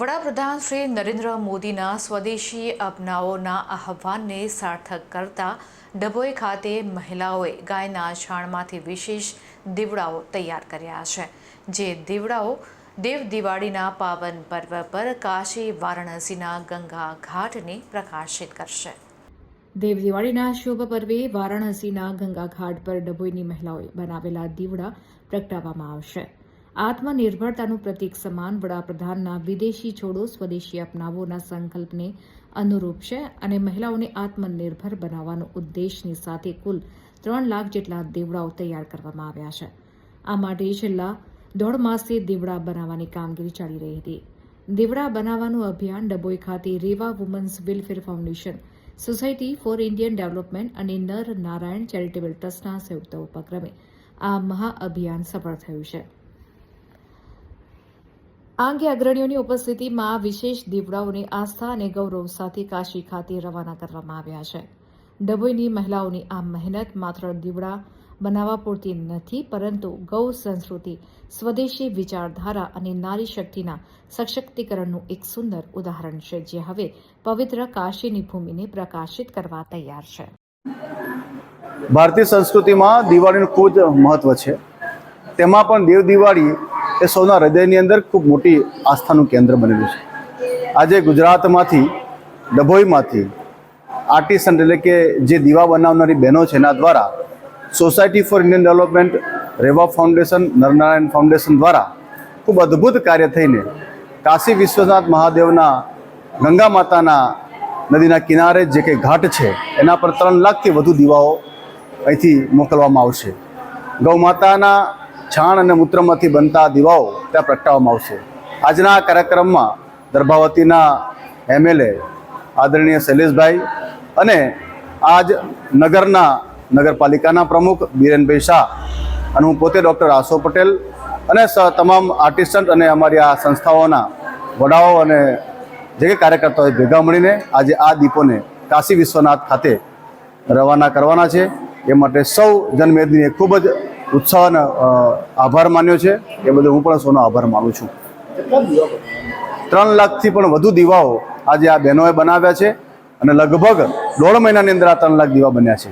વડાપ્રધાન શ્રી નરેન્દ્ર મોદીના સ્વદેશી અપનાઓના આહ્વાનને સાર્થક કરતા ડભોઈ ખાતે મહિલાઓએ ગાયના છાણમાંથી વિશેષ દીવડાઓ તૈયાર કર્યા છે. જે દીવડાઓ દેવ દિવાળીના પાવન પર્વ પર કાશી, વારાણસીના ગંગા ઘાટને પ્રકાશિત કરશે. દેવ દિવાળીના શુભ પર્વે વારાણસીના ગંગા ઘાટ પર ડભોઈની મહિલાઓએ બનાવેલા દીવડા પ્રગટાવવામાં આવશે. આત્મનિર્ભરતાનું પ્રતીક સમાન વડાપ્રધાનના વિદેશી છોડો સ્વદેશી અપનાવોના સંકલ્પને અનુરૂપ છે અને મહિલાઓને આત્મનિર્ભર બનાવવાનો ઉદ્દેશની સાથે કુલ ત્રણ લાખ જેટલા દેવડાઓ તૈયાર કરવામાં આવ્યા છે. આ માટે છેલ્લા દોઢ માસથી દેવડા બનાવવાની કામગીરી ચાલી રહી હતી. દીવડા બનાવવાનું અભિયાન ડભોઈ ખાતે Reva women's welfare foundation, society for Indian development અને નર નારાયણ ચેરિટેબલ ટ્રસ્ટના સંયુક્ત ઉપક્રમે આ મહાઅભિયાન સફળ થયું છે. આ અંગે અગ્રણીઓની ઉપસ્થિતિમાં વિશેષ દીવડાઓને આસ્થા અને ગૌરવ સાથે કાશી ખાતે રવાના કરવામાં આવ્યા છે. ડભોઈની મહિલાઓની આ મહેનત માત્ર દીવડા બનાવવા પૂરતી નથી, પરંતુ ગૌ સંસ્કૃતિ, સ્વદેશી વિચારધારા અને નારી શક્તિના સશક્તિકરણનું એક સુંદર ઉદાહરણ છે, જે હવે પવિત્ર કાશીની ભૂમિને પ્રકાશિત કરવા તૈયાર છે. ભારતીય સંસ્કૃતિમાં દિવાળીનું ખૂબ જ મહત્ત્વ છે. તેમાં પણ દેવ દિવાળી એ સૌના હૃદયની અંદર ખૂબ મોટી આસ્થાનું કેન્દ્ર બનેલું છે. આજે ગુજરાતમાંથી, ડભોઈમાંથી, આર્ટિસન એટલે કે જે દીવા બનાવનારી બહેનો છે, એના દ્વારા society for Indian development, Reva foundation, Narnarayan foundation દ્વારા ખૂબ અદ્ભુત કાર્ય થઈને કાશી વિશ્વનાથ મહાદેવના ગંગા માતાના નદીના કિનારે જે કંઈ ઘાટ છે, એના પર ત્રણ લાખથી વધુ દીવાઓ અહીંથી મોકલવામાં આવશે. ગૌ માતાના છાણ અને મૂત્રમાંથી બનતા દીવાઓ ત્યાં પ્રગટાવવામાં આવશે. આજના આ કાર્યક્રમમાં દર્ભાવતીના એમએલએ આદરણીય શૈલેષભાઈ અને આજ નગરના નગરપાલિકાના પ્રમુખ બીરેનભાઈ શાહ અને હું પોતે ડૉક્ટર આસો પટેલ અને તમામ આર્ટિસ્ટન્ટ અને અમારી આ સંસ્થાઓના વડાઓ અને જે કંઈ કાર્યકર્તાઓ ભેગા મળીને આજે આ દીપોને કાશી વિશ્વનાથ ખાતે રવાના કરવાના છે. એ માટે સૌ જનમેદનીએ ખૂબ જ ઉત્સાહ આભાર માન્યો છે. એ બદલ હું પણ સૌનો આભાર માનું છું. ત્રણ લાખથી પણ વધુ દીવાઓ આજે આ બહેનોએ બનાવ્યા છે અને લગભગ દોઢ મહિનાની અંદર આ ત્રણ લાખ દીવા બન્યા છે.